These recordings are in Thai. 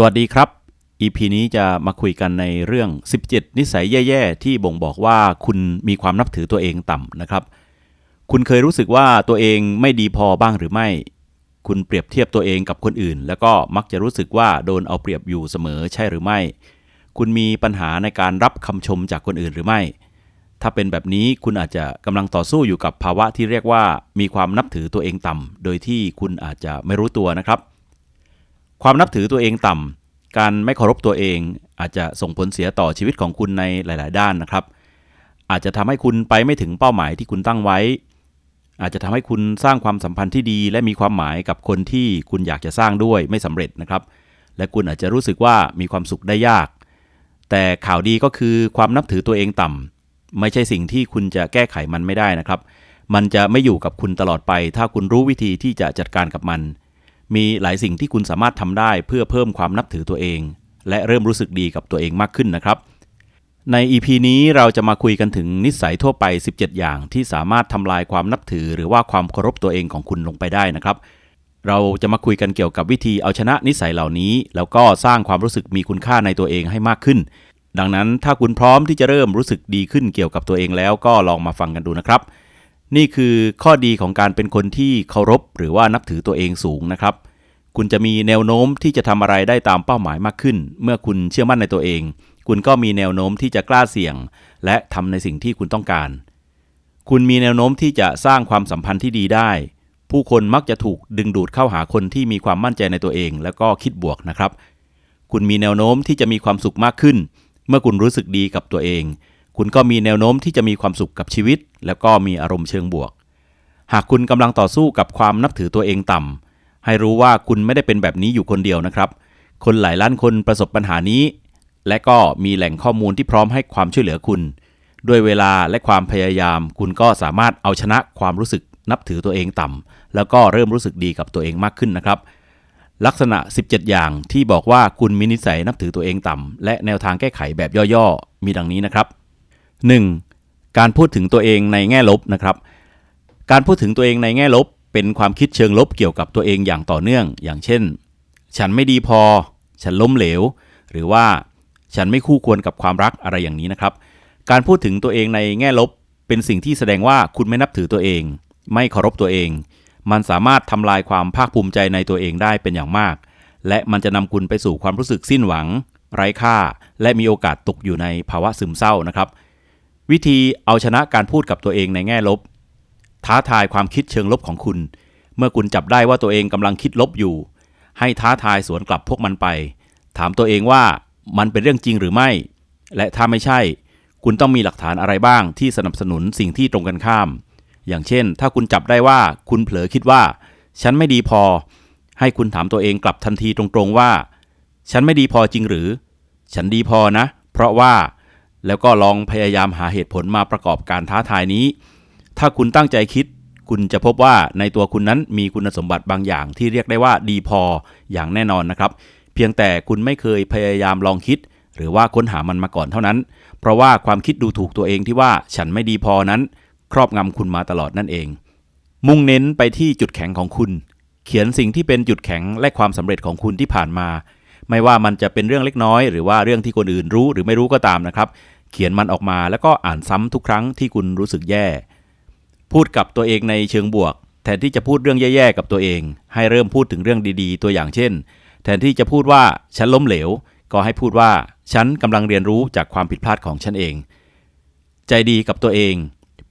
สวัสดีครับ EP นี้จะมาคุยกันในเรื่อง 17 นิสัยแย่ ๆ ที่บ่งบอกว่าคุณมีความนับถือตัวเองต่ำนะครับ คุณเคยรู้สึกว่าตัวเองไม่ดีพอบ้างหรือไม่ คุณเปรียบเทียบตัวเองกับคนอื่น แล้วก็มักจะรู้สึกว่าโดนเอาเปรียบอยู่เสมอใช่หรือไม่ คุณมีปัญหาในการรับคำชมจากคนอื่นหรือไม่ ถ้าเป็นแบบนี้คุณอาจจะกำลังต่อสู้อยู่กับภาวะที่เรียกว่า มีความนับถือตัวเองต่ำโดยที่คุณอาจจะไม่รู้ตัวนะครับ ความนับถือตัวเองต่ำการไม่เคารพตัวเองอาจจะส่งผลเสียต่อชีวิตของคุณในหลาย ๆ ด้านนะครับ อาจจะทำให้คุณไปไม่ถึงเป้าหมายที่คุณตั้งไว้ อาจจะทำให้คุณสร้างความสัมพันธ์ที่ดี และมีความหมายกับคนที่คุณอยากจะสร้างด้วยไม่สำเร็จนะครับ และคุณอาจจะรู้สึกว่ามีความสุขได้ยาก แต่ข่าวดีก็คือความนับถือตัวเองต่ำไม่ใช่สิ่งที่คุณจะแก้ไขมันไม่ได้นะครับ มันจะไม่อยู่กับคุณตลอดไป ถ้าคุณรู้วิธีที่จะจัดการกับมัน มีหลายสิ่งที่คุณสามารถทำได้เพื่อเพิ่มความนับถือตัวเอง และเริ่มรู้สึกดีกับตัวเองมากขึ้นนะครับ ใน EP นี้เราจะมาคุยกันถึงนิสัยทั่วไป 17 อย่างที่สามารถทำลายความนับถือ หรือว่าความเคารพตัวเองของคุณลงไปได้นะครับ เราจะมาคุยกันเกี่ยวกับวิธีเอาชนะนิสัยเหล่านี้ แล้วก็สร้างความรู้สึกมีคุณค่าในตัวเองให้มากขึ้น ดังนั้นถ้าคุณพร้อมที่จะเริ่มรู้สึกดีขึ้นเกี่ยวกับตัวเองแล้วก็ลองมาฟังกันดูนะครับ นี่คือข้อดีของการเป็นคนที่เคารพหรือว่านับถือตัวเองสูงนะครับ คุณจะมีแนวโน้มที่จะทำอะไรได้ตามเป้าหมายมากขึ้น เมื่อคุณเชื่อมั่นในตัวเอง คุณก็มีแนวโน้มที่จะกล้าเสี่ยง และทำในสิ่งที่คุณต้องการ คุณมีแนวโน้มที่จะสร้างความสัมพันธ์ที่ดีได้ ผู้คนมักจะถูกดึงดูดเข้าหาคนที่มีความมั่นใจในตัวเอง แล้วก็คิดบวกนะครับ คุณมีแนวโน้มที่จะมีความสุขมากขึ้น เมื่อคุณรู้สึกดีกับตัวเอง คุณก็มีแนวโน้มที่จะมีความสุขกับชีวิต แล้วก็มีอารมณ์เชิงบวก หากคุณกำลังต่อสู้กับความนับถือตัวเองต่ำให้รู้ว่าคุณไม่ได้เป็นแบบนี้อยู่คนเดียวนะครับ คนหลายล้านคนประสบปัญหานี้ และก็มีแหล่งข้อมูลที่พร้อมให้ความช่วยเหลือคุณ ด้วยเวลาและความพยายาม คุณก็สามารถเอาชนะความรู้สึกนับถือตัวเองต่ำแล้วก็เริ่มรู้สึกดีกับตัวเองมากขึ้นนะครับ ลักษณะ 17 อย่างที่บอกว่าคุณมีนิสัยนับถือตัวเองต่ำและแนวทางแก้ไขแบบย่อๆ มีดังนี้นะครับ 1. การพูดถึงตัวเองในแง่ลบนะครับ การพูดถึงตัวเองในแง่ลบ เป็นความคิดเชิงลบเกี่ยวกับตัวเองอย่างต่อเนื่อง อย่างเช่น ฉันไม่ดีพอ ฉันล้มเหลว หรือว่าฉันไม่คู่ควรกับความรักอะไรอย่างนี้นะครับ การพูดถึงตัวเองในแง่ลบ เป็นสิ่งที่แสดงว่าคุณไม่นับถือตัวเอง ไม่เคารพตัวเอง มันสามารถทำลายความภาคภูมิใจในตัวเองได้เป็นอย่างมาก และมันจะนำคุณไปสู่ความรู้สึกสิ้นหวัง ไร้ค่า และมีโอกาสตกอยู่ในภาวะซึมเศร้านะครับ วิธีเอาชนะการพูดกับตัวเองในแง่ลบ ท้าทายความคิดเชิงลบของคุณ เมื่อคุณจับได้ว่าตัวเองกำลังคิดลบอยู่ ให้ท้าทายสวนกลับพวกมันไป ถามตัวเองว่ามันเป็นเรื่องจริงหรือไม่ และถ้าไม่ใช่ คุณต้องมีหลักฐานอะไรบ้างที่สนับสนุนสิ่งที่ตรงกันข้าม อย่างเช่น ถ้าคุณจับได้ว่าคุณเผลอคิดว่า ฉันไม่ดีพอ ให้คุณถามตัวเองกลับทันทีตรงๆว่า ฉันไม่ดีพอจริงหรือ ฉันดีพอนะ เพราะว่า แล้วก็ลองพยายามหาเหตุผลมาประกอบการท้าทายนี้ ถ้าคุณตั้งใจคิด คุณจะพบว่าในตัวคุณนั้นมีคุณสมบัติบางอย่างที่เรียกได้ว่าดีพออย่างแน่นอนนะครับ เพียงแต่คุณไม่เคยพยายามลองคิด หรือว่าค้นหามันมาก่อนเท่านั้น เพราะว่าความคิดดูถูกตัวเองที่ว่าฉันไม่ดีพอนั้น ครอบงำคุณมาตลอดนั่นเอง มุ่งเน้นไปที่จุดแข็งของคุณ เขียนสิ่งที่เป็นจุดแข็งและความสำเร็จของคุณที่ผ่านมา ไม่ว่ามันจะเป็นเรื่องเล็กน้อย หรือว่าเรื่องที่คนอื่นรู้หรือไม่รู้ก็ตามนะครับ เขียนมันออกมาแล้วก็อ่านซ้ำทุกครั้งที่คุณรู้สึกแย่ พูดกับตัวเองในเชิงบวก แทนที่จะพูดเรื่องแย่ๆกับตัวเอง ให้เริ่มพูดถึงเรื่องดีๆ ตัวอย่างเช่น แทนที่จะพูดว่าฉันล้มเหลว ก็ให้พูดว่าฉันกำลังเรียนรู้จากความผิดพลาดของฉันเอง ใจดีกับตัวเอง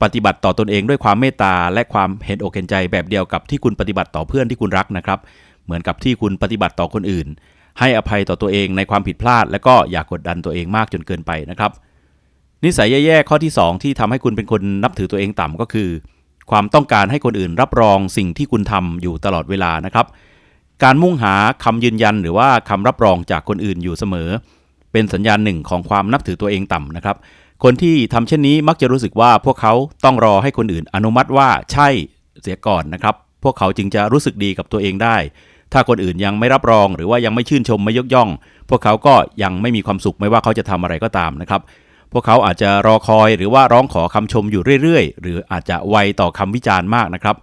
ปฏิบัติต่อตนเองด้วยความเมตตาและความเห็นอกเห็นใจแบบเดียวกับที่คุณปฏิบัติต่อเพื่อนที่คุณรักนะครับ เหมือนกับที่คุณปฏิบัติต่อคนอื่น ให้อภัยต่อตัวเองในความผิดพลาด และก็อย่ากกดดันตัวเองมากจนเกินไปนะครับ นิสัยแย่ๆข้อที่ 2 ที่ทำให้คุณเป็นคนนับถือตัวเองต่ำก็คือ ความต้องการให้คนอื่นรับรองสิ่งที่คุณทำอยู่ตลอดเวลานะครับ การมุ่งหาคำยืนยันหรือว่าคำรับรองจากคนอื่นอยู่เสมอ เป็นสัญญาณหนึ่งของความนับถือตัวเองต่ำนะครับ คนที่ทำเช่นนี้มักจะรู้สึกว่าพวกเขาต้องรอให้คนอื่นอนุมัติว่าใช่เสียก่อนนะครับ พวกเขาจึงจะรู้สึกดีกับตัวเองได้ ถ้าคนอื่นยังไม่รับรองหรือว่ายังไม่ชื่นชมไม่ยกย่อง พวกเขาก็ยังไม่มีความสุขไม่ว่าเขาจะทำอะไรก็ตามนะครับ พวกเขาอาจจะรอคอยหรือว่าร้องขอคำชมอยู่เรื่อยๆ หรืออาจจะไวต่อคำวิจารณ์มากนะครับ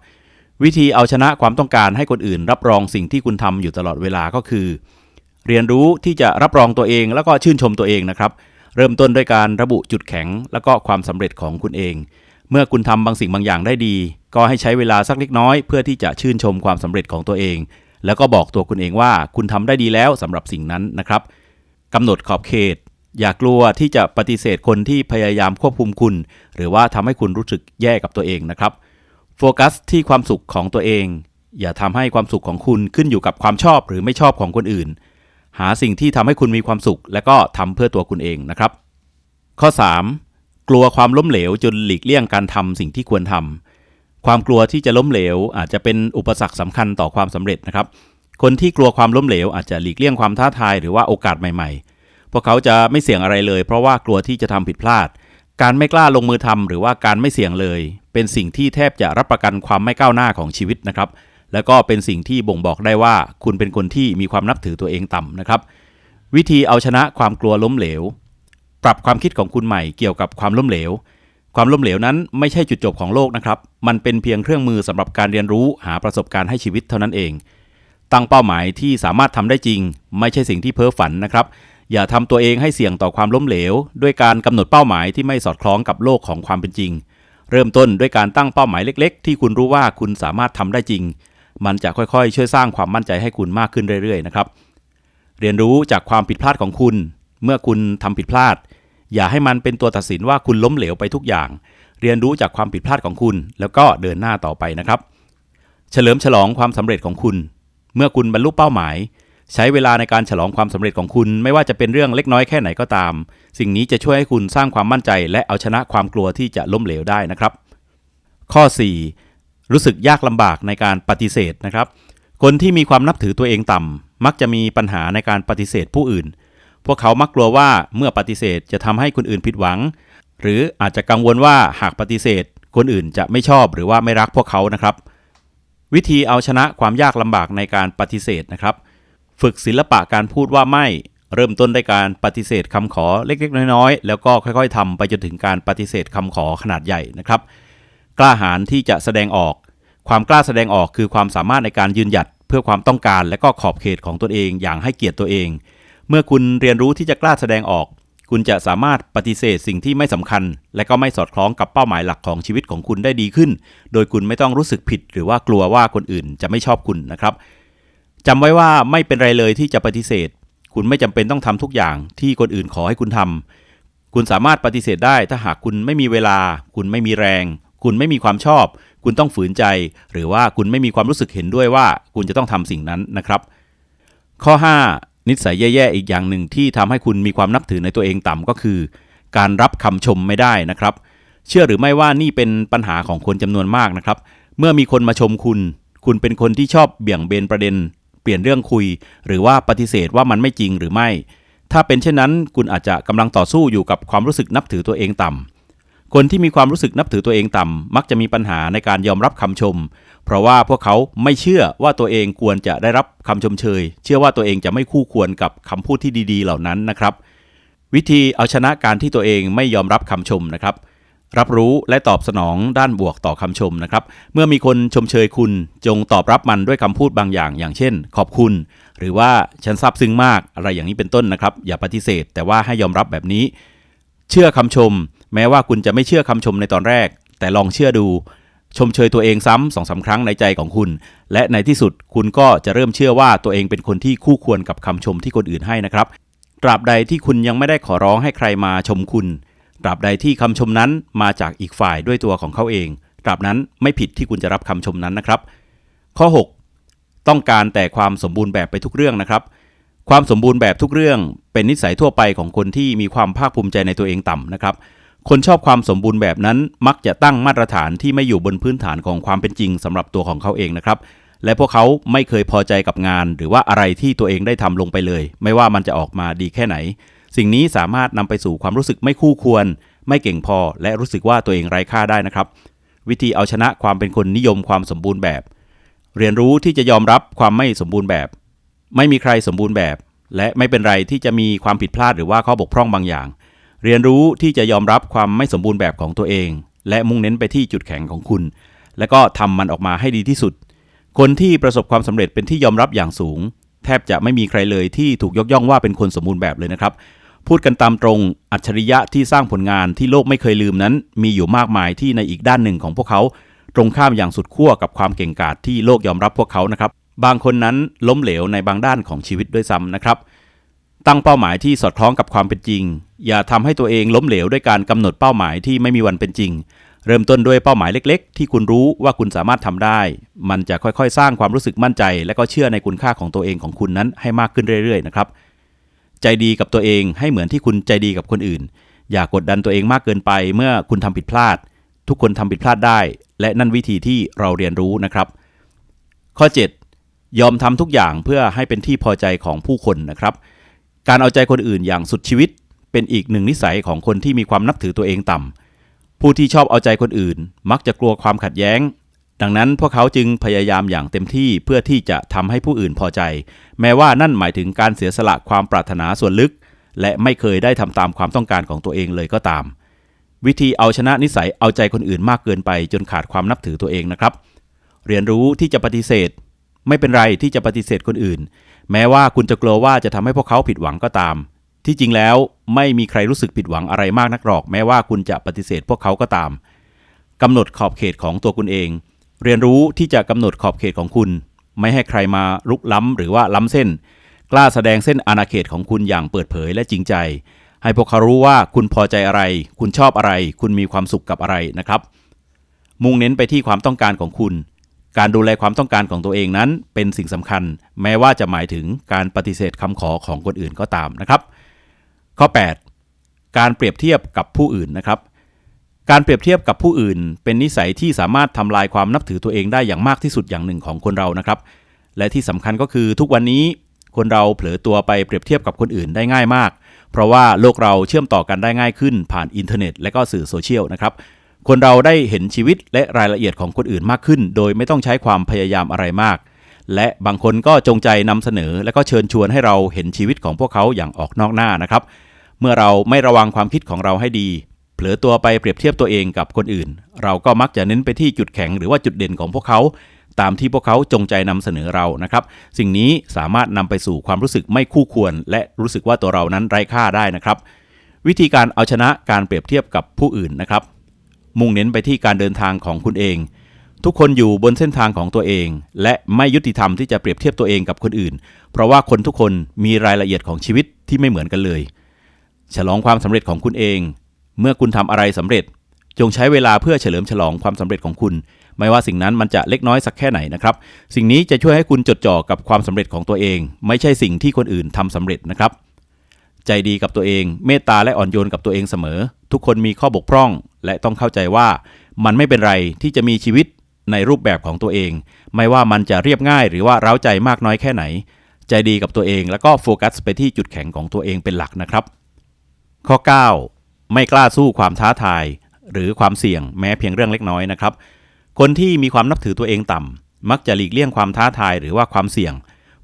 วิธีเอาชนะความต้องการให้คนอื่น รับรองสิ่งที่คุณทำอยู่ตลอดเวลาก็คือ เรียนรู้ที่จะรับรองตัวเองแล้วก็ชื่นชมตัวเองนะครับ เริ่มต้นด้วยการระบุจุดแข็ง แล้วก็ความสำเร็จของคุณเองเมื่อคุณทำบางสิ่งบางอย่างได้ดี ก็ให้ใช้เวลาสักเล็กน้อย เพื่อที่จะชื่นชมความสำเร็จของตัวเอง แล้วก็บอกตัวคุณเองว่าคุณทำได้ดีแล้วสำหรับสิ่งนั้นนะครับกำหนดขอบเขต อย่ากลัวที่จะปฏิเสธคนที่พยายามควบคุมคุณ หรือว่าทำให้คุณรู้สึกแย่กับตัวเองนะครับโฟกัสที่ความสุขของตัวเอง อย่าทำให้ความสุขของคุณขึ้นอยู่กับความชอบหรือไม่ชอบของคนอื่น หาสิ่งที่ทำให้คุณมีความสุข และก็ทำเพื่อตัวคุณเองนะครับ ข้อ 3. กลัวความล้มเหลวจนหลีกเลี่ยงการทำสิ่งที่ควรทำ ความกลัวที่จะล้มเหลว อาจจะเป็นอุปสรรคสำคัญต่อความสำเร็จนะครับ คนที่กลัวความล้มเหลว อาจจะหลีกเลี่ยงความท้าทายหรือว่าโอกาสใหม่ๆ พวกเขาจะไม่เสี่ยงอะไรเลย เพราะว่ากลัวที่จะทำผิดพลาด การไม่กล้าลงมือทำหรือว่าการไม่เสี่ยงเลย เป็นสิ่งที่แทบจะรับประกันความไม่ก้าวหน้าของชีวิตนะครับ แล้วก็เป็นสิ่งที่บ่งบอกได้ว่าคุณเป็นคนที่มีความนับถือตัวเองต่ำนะครับ วิธีเอาชนะความกลัวล้มเหลว ปรับความคิดของคุณใหม่เกี่ยวกับความล้มเหลว ความล้มเหลวนั้นไม่ใช่จุดจบของโลกนะครับ มันเป็นเพียงเครื่องมือสำหรับการเรียนรู้หาประสบการณ์ให้ชีวิตเท่านั้นเอง ตั้งเป้าหมายที่สามารถทำได้จริง ไม่ใช่สิ่งที่เพ้อฝันนะครับ อย่าทำตัวเองให้เสี่ยงต่อความล้มเหลว ด้วยการกำหนดเป้าหมายที่ไม่สอดคล้องกับโลกของความเป็นจริง เริ่มต้นด้วยการตั้งเป้าหมายเล็ก ๆ ที่คุณรู้ว่าคุณสามารถทำได้จริง มันจะค่อยๆ ช่วยสร้างความมั่นใจให้คุณมากขึ้นเรื่อยๆนะครับ เรียนรู้จากความผิดพลาดของคุณ เมื่อคุณทำผิดพลาด อย่าให้มันเป็นตัวตัดสินว่าคุณล้มเหลวไปทุกอย่าง เรียนรู้จากความผิดพลาดของคุณ แล้วก็เดินหน้าต่อไปนะครับ เฉลิมฉลองความสำเร็จของคุณ เมื่อคุณบรรลุเป้าหมาย ใช้เวลาในการฉลองความสำเร็จของคุณ ไม่ว่าจะเป็นเรื่องเล็กน้อยแค่ไหนก็ตาม สิ่งนี้จะช่วยให้คุณสร้างความมั่นใจ และเอาชนะความกลัวที่จะล้มเหลวได้นะครับ ข้อ 4 รู้สึกยากลำบากในการปฏิเสธนะครับ คนที่มีความนับถือตัวเองต่ำมักจะมีปัญหาในการปฏิเสธผู้อื่น พวกเขามักกลัวว่าเมื่อปฏิเสธจะทำให้คนอื่นผิดหวัง หรืออาจจะกังวลว่าหากปฏิเสธ คนอื่นจะไม่ชอบหรือว่าไม่รักพวกเขานะครับ วิธีเอาชนะความยากลำบากในการปฏิเสธนะครับ ฝึกศิลปะการพูดว่าไม่ เริ่มต้นด้วยการปฏิเสธคำขอเล็กๆ น้อยๆ แล้วก็ค่อยๆทำไปจนถึงการปฏิเสธคำขอขนาดใหญ่นะครับ กล้าหาญที่จะแสดงออก ความกล้าแสดงออกคือความสามารถในการยืนหยัดเพื่อความต้องการและก็ขอบเขตของตนเองอย่างให้เกียรติตัวเอง เมื่อคุณเรียนรู้ที่จะกล้าแสดงออก คุณจะสามารถปฏิเสธสิ่งที่ไม่สำคัญ และก็ไม่สอดคล้องกับเป้าหมายหลักของชีวิตของคุณได้ดีขึ้น โดยคุณไม่ต้องรู้สึกผิด หรือว่ากลัวว่าคนอื่นจะไม่ชอบคุณนะครับจำไว้ว่าไม่เป็นไรเลยที่จะปฏิเสธ คุณไม่จำเป็นต้องทำทุกอย่างที่คนอื่นขอให้คุณทำคุณสามารถปฏิเสธได้ถ้าหากคุณไม่มีเวลา คุณไม่มีแรง คุณไม่มีความชอบ คุณต้องฝืนใจ หรือว่าคุณไม่มีความรู้สึกเห็นด้วยว่า คุณจะต้องทำสิ่งนั้นนะครับ ข้อ 5 นิสัยแย่ๆอีกอย่างหนึ่งที่ทำให้คุณมีความนับถือในตัวเองต่ำก็คือ การรับคำชมไม่ได้นะครับ เชื่อหรือไม่ว่านี่เป็นปัญหาของคนจำนวนมากนะครับ เมื่อมีคนมาชมคุณ คุณเป็นคนที่ชอบเบี่ยงเบนประเด็น เปลี่ยนเรื่องคุย หรือว่าปฏิเสธว่ามันไม่จริงหรือไม่ ถ้าเป็นเช่นนั้น คุณอาจจะกำลังต่อสู้อยู่กับความรู้สึกนับถือตัวเองต่ำ คนที่มีความรู้สึกนับถือตัวเองต่ำมักจะมีปัญหาในการยอมรับคำชม เพราะว่าพวกเขาไม่เชื่อว่าตัวเองควรจะได้รับคำชมเชย เชื่อว่าตัวเองจะไม่คู่ควรกับคำพูดที่ดีๆ เหล่านั้นนะครับ วิธีเอาชนะการที่ตัวเองไม่ยอมรับคำชมนะครับรับรู้และตอบสนองด้านบวกต่อคำชมนะครับ เมื่อมีคนชมเชยคุณ จงตอบรับมันด้วยคำพูดบางอย่าง อย่างเช่น ขอบคุณ หรือว่าฉันซาบซึ้งมากอะไรอย่างนี้เป็นต้นนะครับ อย่าปฏิเสธ แต่ว่าให้ยอมรับแบบนี้ เชื่อคำชม แม้ว่าคุณจะไม่เชื่อคำชมในตอนแรก แต่ลองเชื่อดู ชมเชยตัวเองซ้ำสองสาครั้งในใจของคุณ และในที่สุดคุณก็จะเริ่มเชื่อว่าตัวเองเป็นคนที่คู่ควรกับคำชมที่คนอื่นให้นะครับ ตราบใดที่คุณยังไม่ได้ขอร้องให้ใครมาชมคุณ ตราบใดที่คำชมนั้นมาจากอีกฝ่ายด้วยตัวของเขาเอง ตราบนั้นไม่ผิดที่คุณจะรับคำชมนั้นนะครับ ข้อ 6 ต้องการแต่ความสมบูรณ์แบบไปทุกเรื่องนะครับความสมบูรณ์แบบทุกเรื่องเป็นนิสัยทั่วไปของคนที่มีความภาคภูมิใจในตัวเองต่ำนะครับ คนชอบความสมบูรณ์แบบนั้นมักจะตั้งมาตรฐานที่ไม่อยู่บนพื้นฐานของความเป็นจริงสำหรับตัวของเขาเองนะครับ และพวกเขาไม่เคยพอใจกับงาน หรือว่าอะไรที่ตัวเองได้ทำลงไปเลย ไม่ว่ามันจะออกมาดีแค่ไหน สิ่งนี้สามารถนำไปสู่ความรู้สึกไม่คู่ควร ไม่เก่งพอ และรู้สึกว่าตัวเองไร้ค่าได้นะครับ วิธีเอาชนะความเป็นคนนิยมความสมบูรณ์แบบ เรียนรู้ที่จะยอมรับความไม่สมบูรณ์แบบ ไม่มีใครสมบูรณ์แบบ และไม่เป็นไรที่จะมีความผิดพลาดหรือว่าข้อบกพร่องบางอย่าง เรียนรู้ที่จะยอมรับความไม่สมบูรณ์แบบของตัวเอง และมุ่งเน้นไปที่จุดแข็งของคุณ และก็ทำมันออกมาให้ดีที่สุด คนที่ประสบความสำเร็จเป็นที่ยอมรับอย่างสูง แทบจะไม่มีใครเลยที่ถูกยกย่องว่าเป็นคนสมบูรณ์แบบเลยนะครับ พูดกันตามตรงอัจฉริยะที่สร้างผลงานที่โลกไม่เคยลืมนั้น มีอยู่มากมายที่ในอีกด้านหนึ่งของพวกเขา ตรงข้ามอย่างสุดขั้วกับความเก่งกาจที่โลกยอมรับพวกเขานะครับบางคนนั้นล้มเหลวในบางด้านของชีวิตด้วยซ้ำนะครับ ตั้งเป้าหมายที่สอดคล้องกับความเป็นจริง อย่าทำให้ตัวเองล้มเหลวด้วยการกำหนดเป้าหมายที่ไม่มีวันเป็นจริง เริ่มต้นด้วยเป้าหมายเล็ก ๆ ที่คุณรู้ว่าคุณสามารถทำได้ มันจะค่อยๆ สร้างความรู้สึกมั่นใจ และก็เชื่อในคุณค่าของตัวเองของคุณนั้นให้มากขึ้นเรื่อยๆนะครับใจดีกับตัวเองให้เหมือนที่คุณใจดีกับคนอื่น อย่ากดดันตัวเองมากเกินไป เมื่อคุณทำผิดพลาด ทุกคนทำผิดพลาดได้ และนั่นวิธีที่เราเรียนรู้นะครับ ข้อ 7 ยอมทำทุกอย่างเพื่อให้เป็นที่พอใจของผู้คนนะครับ การเอาใจคนอื่นอย่างสุดชีวิต เป็นอีกหนึ่งนิสัยของคนที่มีความนับถือตัวเองต่ำ ผู้ที่ชอบเอาใจคนอื่น มักจะกลัวความขัดแย้ง ดังนั้นพวกเขาจึงพยายามอย่างเต็มที่เพื่อที่จะทำให้ผู้อื่นพอใจ แม้ว่านั่นหมายถึงการเสียสละความปรารถนาส่วนลึก และไม่เคยได้ทำตามความต้องการของตัวเองเลยก็ตาม วิธีเอาชนะนิสัยเอาใจคนอื่นมากเกินไป จนขาดความนับถือตัวเองนะครับ เรียนรู้ที่จะปฏิเสธ ไม่เป็นไรที่จะปฏิเสธคนอื่น แม้ว่าคุณจะกลัวว่าจะทำให้พวกเขาผิดหวังก็ตาม ที่จริงแล้วไม่มีใครรู้สึกผิดหวังอะไรมากนักหรอก แม้ว่าคุณจะปฏิเสธพวกเขาก็ตามกำหนดขอบเขตของตัวคุณเอง เรียนรู้ที่จะกำหนดขอบเขตของคุณ ไม่ให้ใครมาลุกล้ำหรือว่าล้ำเส้น กล้าแสดงเส้นอาณาเขตของคุณอย่างเปิดเผยและจริงใจ ให้พวกเขารู้ว่าคุณพอใจอะไร คุณชอบอะไร คุณมีความสุขกับอะไรนะครับ มุ่งเน้นไปที่ความต้องการของคุณ การดูแลความต้องการของตัวเองนั้น เป็นสิ่งสำคัญ แม้ว่าจะหมายถึงการปฏิเสธคำขอของคนอื่นก็ตามนะครับ ข้อ 8 การเปรียบเทียบกับผู้อื่นนะครับ การเปรียบเทียบกับผู้อื่น เป็นนิสัยที่สามารถทำลายความนับถือตัวเองได้อย่างมากที่สุดอย่างหนึ่งของคนเรานะครับ และที่สำคัญก็คือทุกวันนี้คนเราเผลอตัวไปเปรียบเทียบกับคนอื่นได้ง่ายมาก เพราะว่าโลกเราเชื่อมต่อกันได้ง่ายขึ้นผ่านอินเทอร์เน็ต และก็สื่อโซเชียลนะครับ คนเราได้เห็นชีวิตและรายละเอียดของคนอื่นมากขึ้น โดยไม่ต้องใช้ความพยายามอะไรมาก และบางคนก็จงใจนำเสนอ และก็เชิญชวนให้เราเห็นชีวิตของพวกเขาอย่างออกนอกหน้านะครับ เมื่อเราไม่ระวังความคิดของเราให้ดี เผลอตัวไปเปรียบเทียบตัวเองกับคนอื่น เราก็มักจะเน้นไปที่จุดแข็งหรือว่าจุดเด่นของพวกเขาตามที่พวกเขาจงใจนำเสนอเรานะครับ สิ่งนี้สามารถนำไปสู่ความรู้สึกไม่คู่ควร และรู้สึกว่าตัวเรานั้นไร้ค่าได้นะครับ วิธีการเอาชนะการเปรียบเทียบกับผู้อื่นนะครับ มุ่งเน้นไปที่การเดินทางของคุณเอง ทุกคนอยู่บนเส้นทางของตัวเอง และไม่ยุติธรรมที่จะเปรียบเทียบตัวเองกับคนอื่น เพราะว่าคนทุกคนมีรายละเอียดของชีวิตที่ไม่เหมือนกันเลย ฉลองความสำเร็จของคุณเอง เมื่อคุณทำอะไรสำเร็จ จงใช้เวลาเพื่อเฉลิมฉลองความสำเร็จของคุณ ไม่ว่าสิ่งนั้นมันจะเล็กน้อยสักแค่ไหนนะครับ สิ่งนี้จะช่วยให้คุณจดจ่อกับความสำเร็จของตัวเอง ไม่ใช่สิ่งที่คนอื่นทำสำเร็จนะครับ ใจดีกับตัวเอง เมตตาและอ่อนโยนกับตัวเองเสมอ ทุกคนมีข้อบกพร่อง และต้องเข้าใจว่ามันไม่เป็นไรที่จะมีชีวิตในรูปแบบของตัวเอง ไม่ว่ามันจะเรียบง่ายหรือว่าเร้าใจมากน้อยแค่ไหน ใจดีกับตัวเองแล้วก็โฟกัสไปที่จุดแข็งของตัวเองเป็นหลักนะครับ ข้อ 9 ไม่กล้าสู้ความท้าทาย หรือความเสี่ยงแม้เพียงเรื่องเล็กน้อยนะครับ คนที่มีความนับถือตัวเองต่ำมักจะหลีกเลี่ยงความท้าทายหรือว่าความเสี่ยง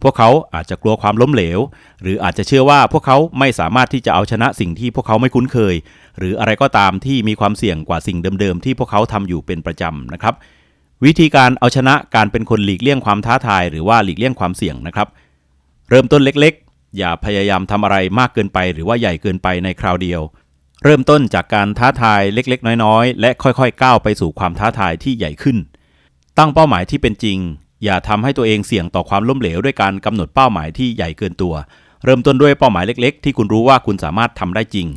พวกเขาอาจจะกลัวความล้มเหลว หรืออาจจะเชื่อว่าพวกเขาไม่สามารถที่จะเอาชนะสิ่งที่พวกเขาไม่คุ้นเคย หรืออะไรก็ตามที่มีความเสี่ยงกว่าสิ่งเดิมๆที่พวกเขาทำอยู่เป็นประจำนะครับ วิธีการเอาชนะการเป็นคนหลีกเลี่ยงความท้าทาย หรือว่าหลีกเลี่ยงความเสี่ยงนะครับ เริ่มต้นเล็กๆ อย่าพยายามทำอะไรมากเกินไป หรือว่าใหญ่เกินไปในคราวเดียว เริ่มต้นจากการท้าทายเล็ก ๆ น้อยๆ และค่อยๆ ก้าวไปสู่ความท้าทายที่ใหญ่ขึ้น ตั้งเป้าหมายที่เป็นจริง อย่าทำให้ตัวเองเสี่ยงต่อความล้มเหลวด้วยการกำหนดเป้าหมายที่ใหญ่เกินตัว เริ่มต้นด้วยเป้าหมายเล็ก ๆ ที่คุณรู้ว่าคุณสามารถทำได้จริง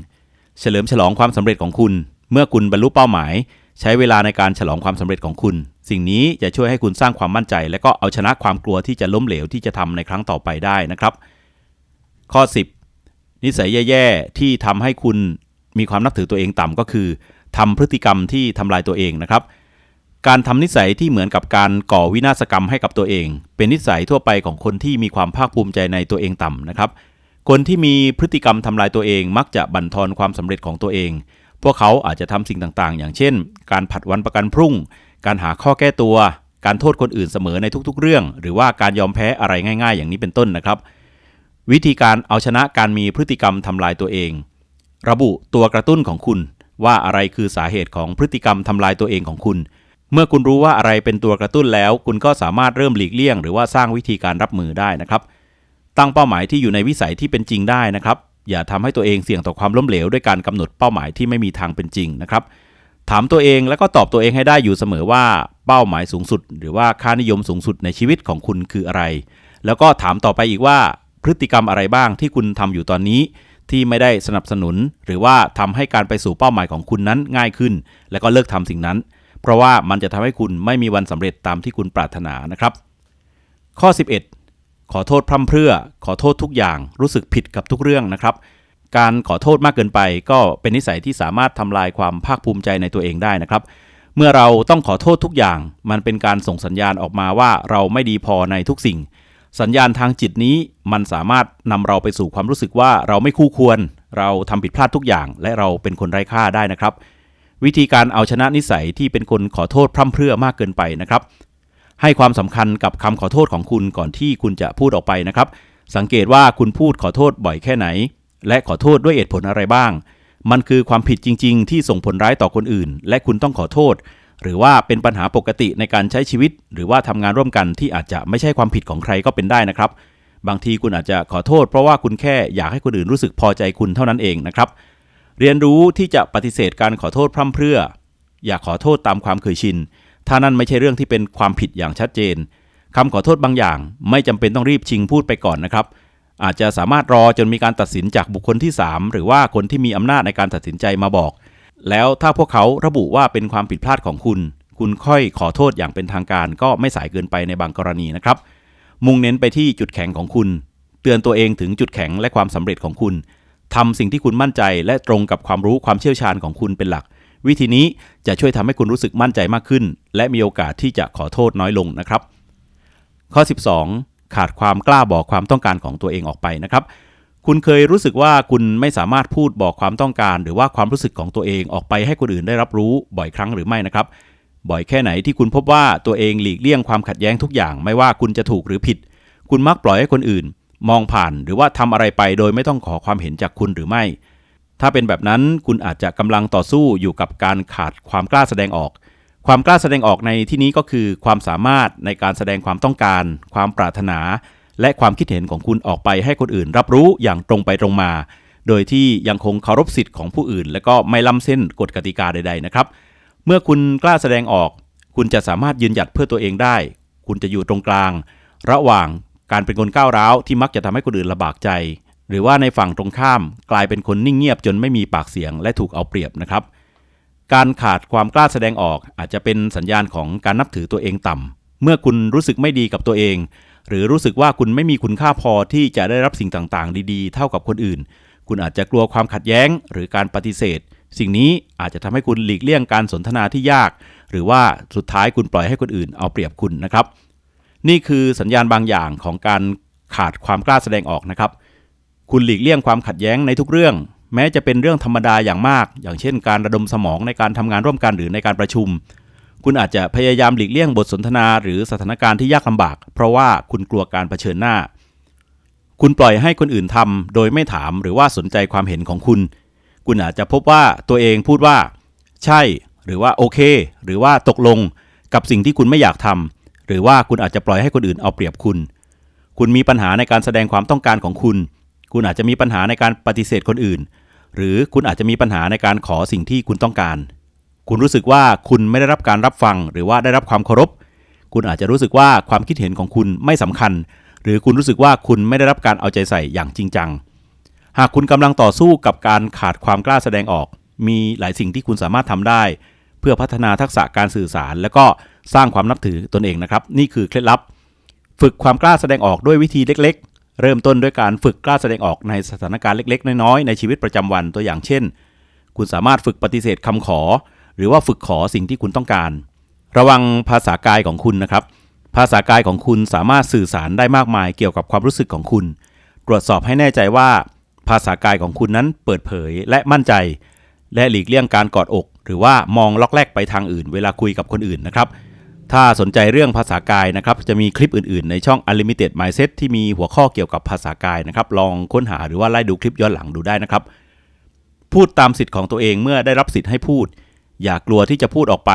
เฉลิมฉลองความสำเร็จของคุณ เมื่อคุณบรรลุเป้าหมาย ใช้เวลาในการฉลองความสำเร็จของคุณ สิ่งนี้จะช่วยให้คุณสร้างความมั่นใจ และก็เอาชนะความกลัวที่จะล้มเหลวที่จะทำในครั้งต่อไปได้นะครับ ข้อ 10 นิสัยแย่ๆที่ทำให้คุณมีความนับถือตัวเองต่ำก็คือทำพฤติกรรมที่ทำลายตัวเองนะครับ การทำนิสัยที่เหมือนกับการก่อวินาศกรรมให้กับตัวเอง เป็นนิสัยทั่วไปของคนที่มีความภาคภูมิใจในตัวเองต่ำนะครับ คนที่มีพฤติกรรมทำลายตัวเองมักจะบั่นทอนความสำเร็จของตัวเอง พวกเขาอาจจะทำสิ่งต่างๆ อย่างเช่น การผัดวันประกันพรุ่ง การหาข้อแก้ตัว การโทษคนอื่นเสมอในทุกๆ เรื่อง หรือว่าการยอมแพ้อะไรง่าย ๆ อย่างนี้เป็นต้นนะครับ วิธีการเอาชนะการมีพฤติกรรมทำลายตัวเอง ระบุตัวกระตุ้นของคุณ ว่าอะไรคือสาเหตุของพฤติกรรมทำลายตัวเองของคุณ เมื่อคุณรู้ว่าอะไรเป็นตัวกระตุ้นแล้ว คุณก็สามารถเริ่มหลีกเลี่ยง หรือว่าสร้างวิธีการรับมือได้นะครับ ตั้งเป้าหมายที่อยู่ในวิสัยที่เป็นจริงได้นะครับ อย่าทำให้ตัวเองเสี่ยงต่อความล้มเหลวด้วยการกำหนดเป้าหมายที่ไม่มีทางเป็นจริงนะครับ ถามตัวเองแล้วก็ตอบตัวเองให้ได้อยู่เสมอว่าเป้าหมายสูงสุด หรือว่าค่านิยมสูงสุดในชีวิตของคุณคืออะไร แล้วก็ถามต่อไปอีกว่าพฤติกรรมอะไรบ้างที่คุณทำอยู่ตอนนี้ที่ไม่ได้สนับสนุน หรือว่าทำให้การไปสู่เป้าหมายของคุณนั้นง่ายขึ้น แล้วก็เลิกทำสิ่งนั้น เพราะว่ามันจะทำให้คุณไม่มีวันสำเร็จตามที่คุณปรารถนานะครับ ข้อ 11 ขอโทษพร่ำเพรื่อ ขอโทษทุกอย่าง รู้สึกผิดกับทุกเรื่องนะครับ การขอโทษมากเกินไป ก็เป็นนิสัยที่สามารถทำลายความภาคภูมิใจในตัวเองได้นะครับ เมื่อเราต้องขอโทษทุกอย่าง มันเป็นการส่งสัญญาณออกมาว่าเราไม่ดีพอในทุกสิ่ง สัญญาณทางจิตนี้มันสามารถนำเราไปสู่ความรู้สึกว่าเราไม่คู่ควร เราทำผิดพลาดทุกอย่าง และเราเป็นคนไร้ค่าได้นะครับ วิธีการเอาชนะนิสัยที่เป็นคนขอโทษพร่ำเพรื่อมากเกินไปนะครับ ให้ความสำคัญกับคำขอโทษของคุณก่อนที่คุณจะพูดออกไปนะครับ สังเกตว่าคุณพูดขอโทษบ่อยแค่ไหน และขอโทษด้วยเหตุผลอะไรบ้าง มันคือความผิดจริง ๆ ที่ส่งผลร้ายต่อคนอื่น และคุณต้องขอโทษ หรือว่าเป็นปัญหาปกติในการใช้ชีวิต หรือว่าทำงานร่วมกันที่อาจจะไม่ใช่ความผิดของใครก็เป็นได้นะครับ บางทีคุณอาจจะขอโทษ เพราะว่าคุณแค่อยากให้คนอื่นรู้สึกพอใจคุณเท่านั้นเองนะครับ เรียนรู้ที่จะปฏิเสธการขอโทษพร่ำเพรื่อ อย่าขอโทษตามความเคยชิน ถ้านั่นไม่ใช่เรื่องที่เป็นความผิดอย่างชัดเจนคำขอโทษบางอย่าง ไม่จำเป็นต้องรีบชิงพูดไปก่อนนะครับ อาจจะสามารถรอจนมีการตัดสินจากบุคคลที่ 3 หรือว่าคนที่มีอำนาจในการตัดสินใจมาบอก แล้วถ้าพวกเขาระบุว่าเป็นความผิดพลาดของคุณ คุณค่อยขอโทษอย่างเป็นทางการก็ไม่สายเกินไปในบางกรณีนะครับ มุ่งเน้นไปที่จุดแข็งของคุณ เตือนตัวเองถึงจุดแข็งและความสำเร็จของคุณ ทำสิ่งที่คุณมั่นใจ และตรงกับความรู้ความเชี่ยวชาญของคุณเป็นหลัก วิธีนี้จะช่วยทำให้คุณรู้สึกมั่นใจมากขึ้น และมีโอกาสที่จะขอโทษน้อยลงนะครับ ข้อ 12 ขาดความกล้าบอกความต้องการของตัวเองออกไปนะครับ คุณเคยรู้สึกว่าคุณไม่สามารถพูดบอกความต้องการ หรือว่าความรู้สึกของตัวเองออกไปให้คนอื่นได้รับรู้บ่อยครั้งหรือไม่นะครับบ่อยแค่ไหนที่คุณพบว่าตัวเองหลีกเลี่ยงความขัดแย้งทุกอย่าง ไม่ว่าคุณจะถูกหรือผิด คุณมักปล่อยให้คนอื่น มองผ่านหรือว่าทำอะไรไปโดยไม่ต้องขอความเห็นจากคุณหรือไม่ ถ้าเป็นแบบนั้นคุณอาจจะกำลังต่อสู้อยู่กับการขาดความกล้าแสดงออก ความกล้าแสดงออกในที่นี้ก็คือความสามารถในการแสดงความต้องการ ความปรารถนา และความคิดเห็นของคุณออกไปให้คนอื่น รับรู้อย่างตรงไปตรงมา โดยที่ยังคงเคารพสิทธิ์ของผู้อื่น และก็ไม่ล้ำเส้นกฎกติกาใด ๆ นะครับ เมื่อคุณกล้าแสดงออก คุณจะสามารถยืนหยัดเพื่อตัวเองได้ คุณจะอยู่ตรงกลาง ระหว่าง การเป็นคนก้าวร้าวที่มักจะทำให้คนอื่นลำบากใจ หรือว่าในฝั่งตรงข้ามกลายเป็นคนนิ่งเงียบจนไม่มีปากเสียงและถูกเอาเปรียบนะครับ การขาดความกล้าแสดงออกอาจจะเป็นสัญญาณของการนับถือตัวเองต่ำเมื่อคุณรู้สึกไม่ดีกับตัวเอง หรือรู้สึกว่าคุณไม่มีคุณค่าพอที่จะได้รับสิ่งต่างๆ ดีๆ เท่ากับคนอื่น คุณอาจจะกลัวความขัดแย้ง หรือการปฏิเสธ สิ่งนี้อาจจะทำให้คุณหลีกเลี่ยงการสนทนาที่ยาก หรือว่าสุดท้ายคุณปล่อยให้คนอื่นเอาเปรียบคุณนะครับ นี่คือสัญญาณบางอย่างของการขาดความกล้าแสดงออกนะครับ คุณหลีกเลี่ยงความขัดแย้งในทุกเรื่อง แม้จะเป็นเรื่องธรรมดาอย่างมาก อย่างเช่น การระดมสมองในการทำงานร่วมกันหรือในการประชุม คุณอาจจะพยายามหลีกเลี่ยงบทสนทนาหรือสถานการณ์ที่ยากลำบาก เพราะว่าคุณกลัวการเผชิญหน้า คุณปล่อยให้คนอื่นทำโดยไม่ถามหรือว่าสนใจความเห็นของคุณ คุณอาจจะพบว่าตัวเองพูดว่า ใช่ หรือว่าโอเค หรือว่าตกลง กับสิ่งที่คุณไม่อยากทำ หรือว่าคุณอาจจะปล่อยให้คนอื่นเอาเปรียบคุณ คุณมีปัญหาในการแสดงความต้องการของคุณ คุณอาจจะมีปัญหาในการปฏิเสธคนอื่น หรือคุณอาจจะมีปัญหาในการขอสิ่งที่คุณต้องการ คุณรู้สึกว่าคุณไม่ได้รับการรับฟัง หรือว่าได้รับความเคารพ คุณอาจจะรู้สึกว่าความคิดเห็นของคุณไม่สำคัญ หรือคุณรู้สึกว่าคุณไม่ได้รับการเอาใจใส่อย่างจริงจัง หากคุณกำลังต่อสู้กับการขาดความกล้าแสดงออก มีหลายสิ่งที่คุณสามารถทำได้ เพื่อพัฒนาทักษะการสื่อสาร และก็ สร้างความนับถือตนเองนะครับ นี่คือเคล็ดลับ ฝึกความกล้าแสดงออกด้วยวิธีเล็ก ๆ เริ่มต้นด้วยการฝึกกล้าแสดงออกในสถานการณ์เล็ก ๆ น้อยๆในชีวิตประจำวันตัวอย่างเช่น คุณสามารถฝึกปฏิเสธคำขอ หรือว่าฝึกขอสิ่งที่คุณต้องการ ระวังภาษากายของคุณนะครับ ภาษากายของคุณสามารถสื่อสารได้มากมายเกี่ยวกับความรู้สึกของคุณ ตรวจสอบให้แน่ใจว่า ภาษากายของคุณนั้นเปิดเผยและมั่นใจ และหลีกเลี่ยงการกอดอก หรือว่ามองล็อกแรกไปทางอื่น เวลาคุยกับคนอื่นนะครับ ถ้าสนใจเรื่องภาษากายนะครับ จะมีคลิปอื่นๆ ในช่อง Unlimited Mindset ที่มีหัวข้อเกี่ยวกับภาษากายนะครับ ลองค้นหาหรือว่าไล่ดูคลิปย้อนหลังดูได้นะครับ พูดตามสิทธิ์ของตัวเองเมื่อได้รับสิทธิ์ให้พูด อย่ากลัวที่จะพูดออกไป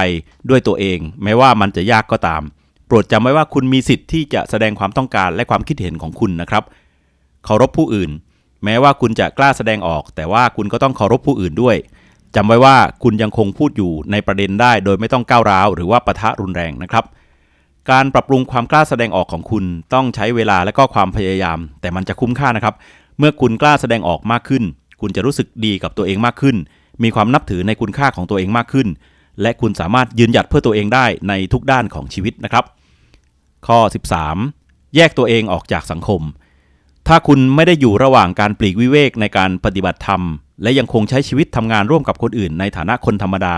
ด้วยตัวเอง แม้ว่ามันจะยากก็ตาม โปรดจำไว้ว่าคุณมีสิทธิ์ที่จะแสดงความต้องการและความคิดเห็นของคุณนะครับ เคารพผู้อื่น แม้ว่าคุณจะกล้าแสดงออก แต่ว่าคุณก็ต้องเคารพผู้อื่นด้วย จำไว้ว่าคุณยังคงพูดอยู่ในประเด็นได้โดยไม่ต้องก้าวร้าว หรือว่าปะทะรุนแรงนะครับ การปรับปรุงความกล้าแสดงออกของคุณต้องใช้เวลาและก็ความพยายาม แต่มันจะคุ้มค่านะครับ เมื่อคุณกล้าแสดงออกมากขึ้น คุณจะรู้สึกดีกับตัวเองมากขึ้น มีความนับถือในคุณค่าของตัวเองมากขึ้น และคุณสามารถยืนหยัดเพื่อตัวเองได้ในทุกด้านของชีวิตนะครับ ข้อ 13 แยกตัวเองออกจากสังคม ถ้าคุณไม่ได้อยู่ระหว่างการปลีกวิเวกในการปฏิบัติธรรม และยังคงใช้ชีวิตทำงานร่วมกับคนอื่น ในฐานะคนธรรมดา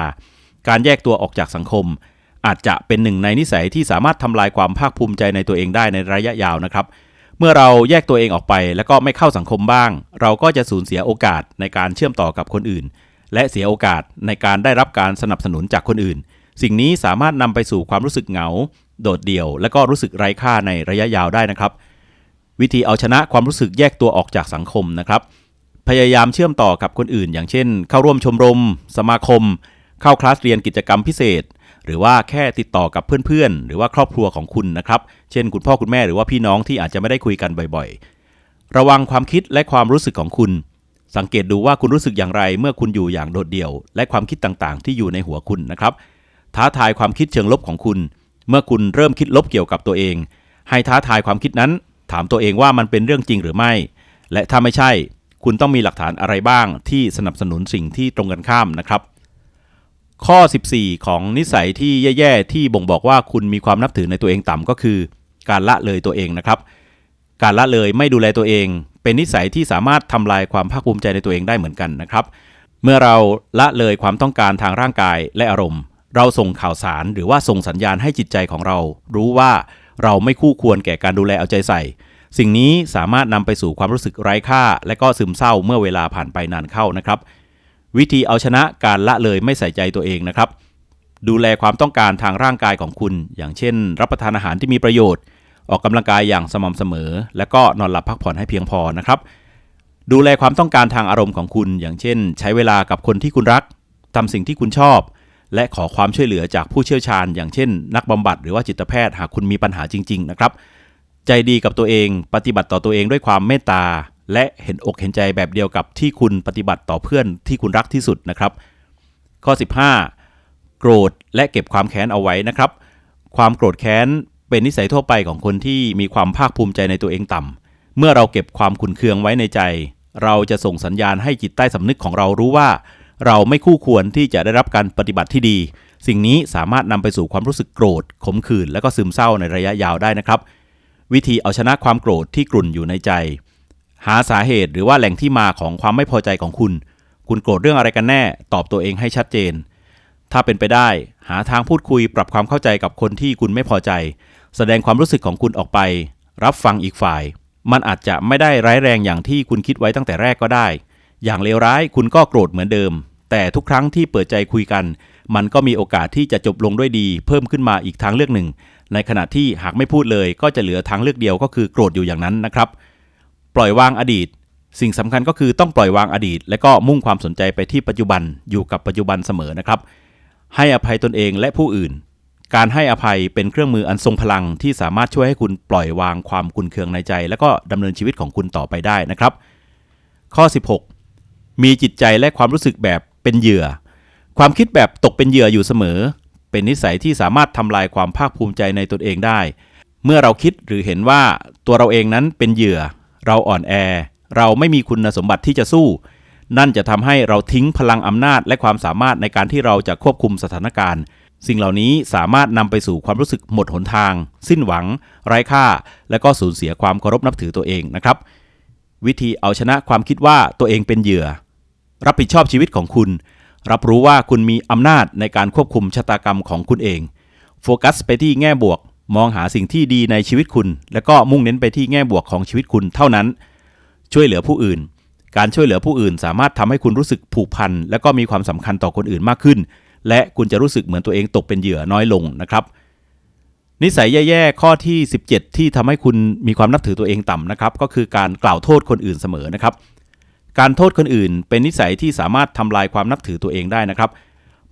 การแยกตัวออกจากสังคม อาจจะเป็นหนึ่งในนิสัยที่สามารถทำลายความภาคภูมิใจในตัวเองได้ในระยะยาวนะครับ เมื่อเราแยกตัวเองออกไป แล้วก็ไม่เข้าสังคมบ้าง เราก็จะสูญเสียโอกาสในการเชื่อมต่อกับคนอื่น และเสียโอกาสในการได้รับการสนับสนุนจากคนอื่น สิ่งนี้สามารถนำไปสู่ความรู้สึกเหงา โดดเดี่ยว และก็รู้สึกไร้ค่าในระยะยาวได้นะครับ วิธีเอาชนะความรู้สึกแยกตัวออกจากสังคมนะครับ พยายามเชื่อมต่อกับคนอื่น อย่างเช่น เข้าร่วมชมรม สมาคม เข้าคลาสเรียนกิจกรรมพิเศษ หรือว่าแค่ติดต่อกับเพื่อนๆ หรือว่าครอบครัวของคุณนะครับ เช่น คุณพ่อคุณแม่หรือว่าพี่น้องที่อาจจะไม่ได้คุยกันบ่อยๆ ระวังความคิดและความรู้สึกของคุณ สังเกตดูว่าคุณรู้สึกอย่างไร เมื่อคุณอยู่อย่างโดดเดี่ยว และความคิดต่างๆ ที่อยู่ในหัวคุณนะครับ ท้าทายความคิดเชิงลบของคุณ เมื่อคุณเริ่มคิดลบเกี่ยวกับตัวเอง ให้ท้าทายความคิดนั้น ถามตัวเองว่ามันเป็นเรื่องจริงหรือไม่ และถ้าไม่ใช่ คุณต้องมีหลักฐานอะไรบ้างที่สนับสนุนสิ่งที่ตรงกันข้ามนะครับ ข้อ 14 ของนิสัยที่แย่ๆที่บ่งบอกว่าคุณมีความนับถือในตัวเองต่ำก็คือ การละเลยตัวเองนะครับ การละเลยไม่ดูแลตัวเอง เป็นนิสัยที่สามารถทำลายความภาคภูมิใจในตัวเองได้เหมือนกันนะครับ เมื่อเราละเลยความต้องการทางร่างกายและอารมณ์ เราส่งข่าวสารหรือว่าส่งสัญญาณให้จิตใจของเรา รู้ว่าเราไม่คู่ควรแก่การดูแลเอาใจใส่ สิ่งนี้สามารถนำไปสู่ความรู้สึกไร้ค่า และก็ซึมเศร้าเมื่อเวลาผ่านไปนานเข้านะครับ วิธีเอาชนะการละเลยไม่ใส่ใจตัวเองนะครับ ดูแลความต้องการทางร่างกายของคุณ อย่างเช่น รับประทานอาหารที่มีประโยชน์ ออกกำลังกายอย่างสม่ำเสมอ และก็นอนหลับพักผ่อนให้เพียงพอนะครับ ดูแลความต้องการทางอารมณ์ของคุณ อย่างเช่น ใช้เวลากับคนที่คุณรักทำสิ่งที่คุณชอบและขอความช่วยเหลือจากผู้เชี่ยวชาญ อย่างเช่น นักบำบัดหรือว่าจิตแพทย์หากคุณมีปัญหาจริง ๆ นะครับ ใจดีกับตัวเอง ปฏิบัติต่อตัวเองด้วยความเมตตา และเห็นอกเห็นใจแบบเดียวกับที่คุณปฏิบัติต่อเพื่อนที่คุณรักที่สุดนะครับ ข้อ 15 โกรธและเก็บความแค้นเอาไว้นะครับ ความโกรธแค้นเป็นนิสัยทั่วไปของคนที่มีความภาคภูมิใจในตัวเองต่ำเมื่อเราเก็บความขุนเคืองไว้ในใจ เราจะส่งสัญญาณให้จิตใต้สำนึกของเรารู้ว่า เราไม่คู่ควรที่จะได้รับการปฏิบัติที่ดี สิ่งนี้สามารถนำไปสู่ความรู้สึกโกรธ ขมขื่นและก็ซึมเศร้าในระยะยาวได้นะครับ วิธีเอาชนะความโกรธที่กลุ่นอยู่ในใจ หาสาเหตุหรือว่าแหล่งที่มาของความไม่พอใจของคุณ คุณโกรธเรื่องอะไรกันแน่ ตอบตัวเองให้ชัดเจน ถ้าเป็นไปได้ หาทางพูดคุยปรับความเข้าใจกับคนที่คุณไม่พอใจ แสดงความรู้สึกของคุณออกไป รับฟังอีกฝ่าย มันอาจจะไม่ได้ร้ายแรงอย่างที่คุณคิดไว้ตั้งแต่แรกก็ได้ อย่างเลวร้ายคุณก็โกรธเหมือนเดิม แต่ทุกครั้งที่เปิดใจคุยกัน มันก็มีโอกาสที่จะจบลงด้วยดี เพิ่มขึ้นมาอีกทางเลือกหนึ่ง ในขณะที่หากไม่พูดเลยก็จะเหลือทางเลือกเดียวก็คือโกรธอยู่อย่างนั้นนะครับ ปล่อยวางอดีต สิ่งสำคัญก็คือต้องปล่อยวางอดีต และก็มุ่งความสนใจไปที่ปัจจุบันอยู่กับปัจจุบันเสมอนะครับ ให้อภัยตนเองและผู้อื่น การให้อภัยเป็นเครื่องมืออันทรงพลังที่สามารถช่วยให้คุณปล่อยวางความคุนเคืองในใจ และก็ดำเนินชีวิตของคุณต่อไปได้นะครับ ข้อ 16 มีจิตใจและความรู้สึกแบบเป็นเหยื่อ ความคิดแบบตกเป็นเหยื่ออยู่เสมอ เป็นนิสัยที่สามารถทำลายความภาคภูมิใจในตนเองได้ เมื่อเราคิดหรือเห็นว่าตัวเราเองนั้นเป็นเหยื่อ เราอ่อนแอ เราไม่มีคุณสมบัติที่จะสู้ นั่นจะทำให้เราทิ้งพลังอำนาจและความสามารถในการที่เราจะควบคุมสถานการณ์ สิ่งเหล่านี้สามารถนำไปสู่ความรู้สึกหมดหนทาง สิ้นหวัง ไร้ค่า และก็สูญเสียความเคารพนับถือตัวเองนะครับ วิธีเอาชนะความคิดว่าตัวเองเป็นเหยื่อ รับผิดชอบชีวิตของคุณ รับรู้ว่าคุณมีอำนาจในการควบคุมชะตากรรมของคุณเอง โฟกัสไปที่แง่บวก มองหาสิ่งที่ดีในชีวิตคุณ และก็มุ่งเน้นไปที่แง่บวกของชีวิตคุณเท่านั้น ช่วยเหลือผู้อื่น การช่วยเหลือผู้อื่น สามารถทำให้คุณรู้สึกผูกพัน และก็มีความสำคัญต่อคนอื่นมากขึ้น และคุณจะรู้สึกเหมือนตัวเองตกเป็นเหยื่อน้อยลงนะครับนิสัยแย่ๆ ข้อที่ 17 ที่ทำให้คุณมีความนับถือตัวเองต่ำนะครับ ก็คือการกล่าวโทษคนอื่นเสมอนะครับ การโทษคนอื่น เป็นนิสัยที่สามารถทำลายความนับถือตัวเองได้นะครับ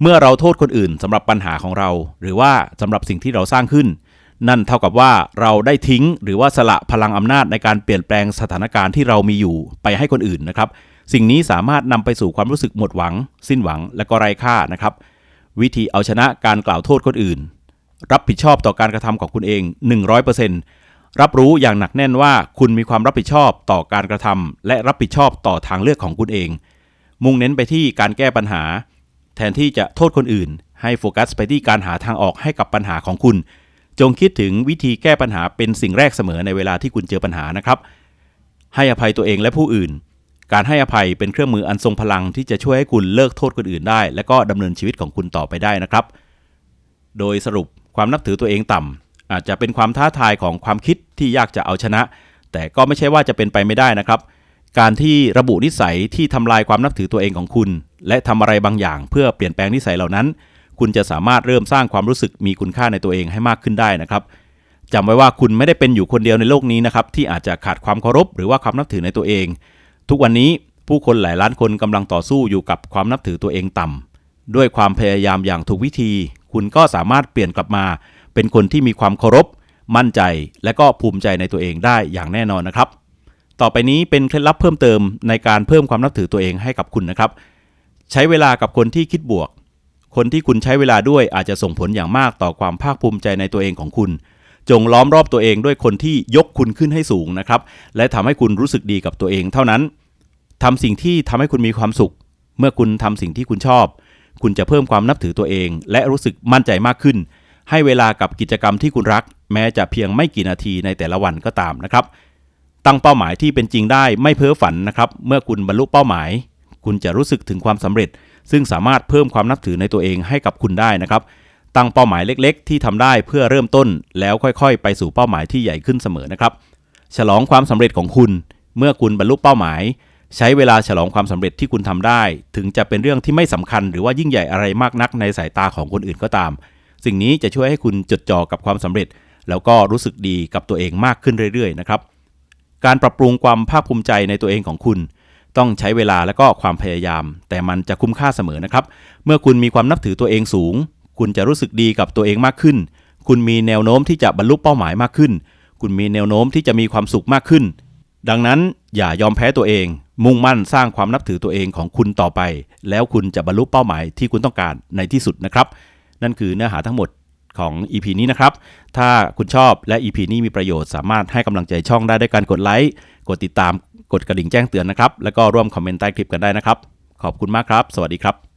เมื่อเราโทษคนอื่นสำหรับปัญหาของเรา หรือว่าสำหรับสิ่งที่เราสร้างขึ้น นั่นเท่ากับว่าเราได้ทิ้ง หรือว่าสละพลังอำนาจในการเปลี่ยนแปลงสถานการณ์ที่เรามีอยู่ไปให้คนอื่นนะครับ สิ่งนี้สามารถนำไปสู่ความรู้สึกหมดหวัง สิ้นหวังและก็ไร้ค่านะครับ วิธีเอาชนะการกล่าวโทษคนอื่น รับผิดชอบต่อการกระทำของคุณเอง 100% รับรู้อย่างหนักแน่นว่าคุณมีความรับผิดชอบต่อการกระทำและรับผิดชอบต่อทางเลือกของคุณเอง มุ่งเน้นไปที่การแก้ปัญหา แทนที่จะโทษคนอื่น ให้โฟกัสไปที่การหาทางออกให้กับปัญหาของคุณ จงคิดถึงวิธีแก้ปัญหาเป็นสิ่งแรกเสมอในเวลาที่คุณเจอปัญหานะครับ ให้อภัยตัวเองและผู้อื่น การให้อภัยเป็นเครื่องมืออันทรงพลังที่จะช่วยให้คุณเลิกโทษคนอื่นได้ และก็ดำเนินชีวิตของคุณต่อไปได้นะครับ โดยสรุปความนับถือตัวเองต่ำ อาจจะเป็นความท้าทายของความคิดที่ยากจะเอาชนะ แต่ก็ไม่ใช่ว่าจะเป็นไปไม่ได้นะครับ การที่ระบุนิสัยที่ทำลายความนับถือตัวเองของคุณ และทำอะไรบางอย่าง เพื่อเปลี่ยนแปลงนิสัยเหล่านั้น คุณจะสามารถเริ่มสร้างความรู้สึกมีคุณค่าในตัวเองให้มากขึ้นได้นะครับจำไว้ว่าคุณไม่ได้เป็นอยู่คนเดียวในโลกนี้นะครับที่อาจจะขาดความเคารพหรือว่าความนับถือในตัวเอง ทุกวันนี้ผู้คนหลายล้านคนกำลังต่อสู้อยู่กับความนับถือตัวเองต่ำด้วยความพยายามอย่างถูกวิธี คุณก็สามารถเปลี่ยนกลับมา เป็นคนที่มีความเคารพ มั่นใจ และก็ภูมิใจในตัวเองได้อย่างแน่นอนนะครับ ต่อไปนี้เป็นเคล็ดลับเพิ่มเติมในการเพิ่มความนับถือตัวเองให้กับคุณนะครับ ใช้เวลากับคนที่คิดบวก คนที่คุณใช้เวลาด้วยอาจจะส่งผลอย่างมากต่อความภาคภูมิใจในตัวเองของคุณ จงล้อมรอบตัวเองด้วยคนที่ยกคุณขึ้นให้สูงนะครับ และทำให้คุณรู้สึกดีกับตัวเองเท่านั้นทำสิ่งที่ทำให้คุณมีความสุข เมื่อคุณทำสิ่งที่คุณชอบ คุณจะเพิ่มความนับถือตัวเอง และรู้สึกมั่นใจมากขึ้น ให้เวลากับกิจกรรมที่คุณรัก แม้จะเพียงไม่กี่นาทีในแต่ละวันก็ตามนะครับ ตั้งเป้าหมายที่เป็นจริงได้ไม่เพ้อฝันนะครับ เมื่อคุณบรรลุเป้าหมาย คุณจะรู้สึกถึงความสำเร็จ ซึ่งสามารถเพิ่มความนับถือในตัวเองให้กับคุณได้นะครับ ตั้งเป้าหมายเล็ก ๆ ที่ทำได้เพื่อเริ่มต้น แล้วค่อยๆ ไปสู่เป้าหมายที่ใหญ่ขึ้นเสมอนะครับ ฉลองความสำเร็จของคุณ เมื่อคุณบรรลุเป้าหมาย ใช้เวลาฉลองความสำเร็จที่คุณทำได้ ถึงจะเป็นเรื่องที่ไม่สำคัญ หรือว่ายิ่งใหญ่อะไรมากนักในสายตาของคนอื่นก็ตาม สิ่งนี้จะช่วยให้คุณจดจ่อกับความสำเร็จ แล้วก็รู้สึกดีกับตัวเองมากขึ้นเรื่อยๆนะครับการปรับปรุงความภาคภูมิใจในตัวเองของคุณ ต้องใช้เวลาและก็ความพยายาม แต่มันจะคุ้มค่าเสมอนะครับ เมื่อคุณมีความนับถือตัวเองสูง คุณจะรู้สึกดีกับตัวเองมากขึ้น คุณมีแนวโน้มที่จะบรรลุเป้าหมายมากขึ้น คุณมีแนวโน้มที่จะมีความสุขมากขึ้น ดังนั้นอย่ายอมแพ้ตัวเอง มุ่งมั่นสร้างความนับถือตัวเองของคุณต่อไป แล้วคุณจะบรรลุเป้าหมายที่คุณต้องการในที่สุดนะครับ นั่นคือเนื้อหาทั้งหมดของ EP นี้นะครับ ถ้าคุณชอบและ EP นี้มีประโยชน์สามารถให้กำลังใจช่องได้ด้วยการกดไลค์ กดติดตาม กดกระดิ่งแจ้งเตือนนะครับ แล้วก็ร่วมคอมเมนต์ใต้คลิปกันได้นะครับ ขอบคุณมากครับ สวัสดีครับ